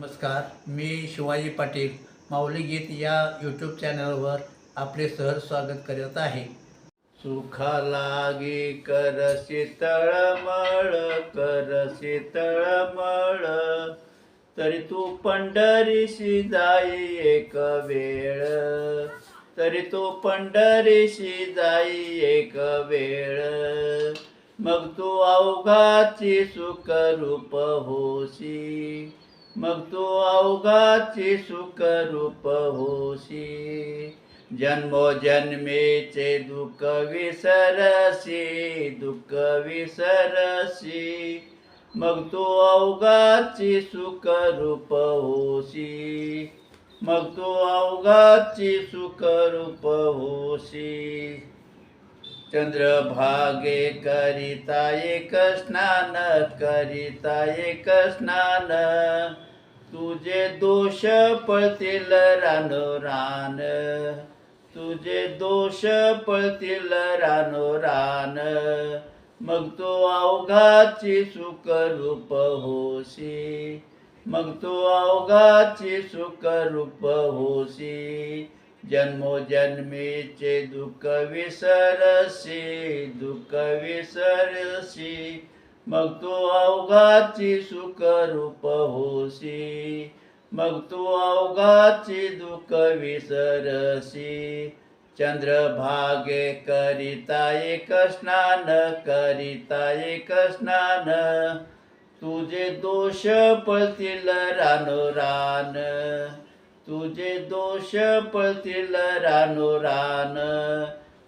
नमस्कार मी शिवाजी पाटील माऊली गीत या यूट्यूब चॅनलवर आपले सहर स्वागत करत आहे. सुखा लागी कर शीतळमळ कर शीतळमळ तरी तू पंढरीशी जाई एक वेळ. तरी तू पंढरीशी जाई एक वेळ. मग तू अवघाची सुखरूप होशी. मग तू अवघाची सुखरूप होशी. जन्मोजन्मेचे दुःख विसरसी दुःख विसरसी मग तू अवघाची सुखरूप होशी. मग तू अवघाची सुखरूप होशी. चंद्रभागे करिता एक स्नान करिता एक स्नान तुझे दोष पळतील रानो रान. तुझे दोष पळतील रानो रान. मग तो अवघाची सुखरूप होशी. मग तो अवघाची सुखरूप होशी. जन्मोजन्मीचे दुःख विसरसी दुःख विसरसी मग तू अवघाची सुख रूप होशी मग तू अवघाची दुःख विसरसी. चंद्रभागे करिता एक स्नान करिता एक स्नान तुझे दोष पळतील रानो रान तुझे दोष पळतील रानो रान.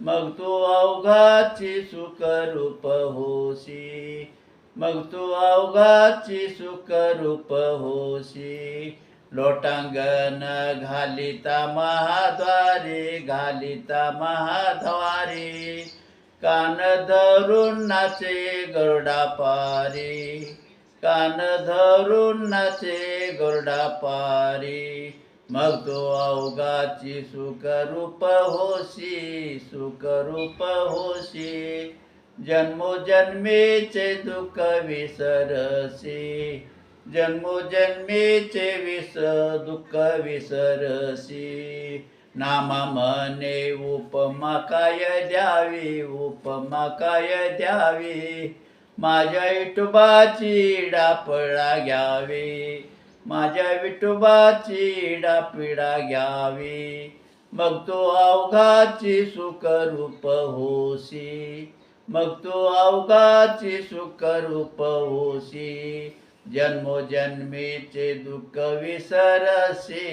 मग तू अवघाची सुखरूप होशी. मग तू अवघाची सुखरूप होशी. लोटांगण घालिता महाद्वारे घालिता महाद्वारे. कान धरून नाचे गरुडा पारी. कान धरून नाचे गरुडा पारी. मग तो अवगाची सुखरूप होशी सुखरूप होशी. जन्मोजन्मेचे दुःख विसरसी. जन्मोजन्मेचे विस दुःख विसरसी. नामा मने उपमा काय द्यावी उपमा काय द्यावी? माझ्या इटुबाची डापळा घ्यावी. माझ्या विठोबाची डापिडा घ्यावी. मग तो अवघाची सुखरूप होसी मग तो अवघाची सुखरूप होसी जन्मोजन्मीचे दुःख विसरसी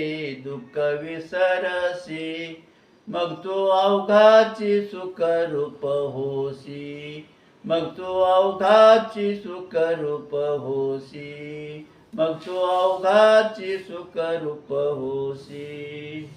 दुःख विसरसी मग तो अवघाची सुखरूप होशी. मग तो अवघाची सुखरूप होशी. मग तू अवघाची सुखरूप होशी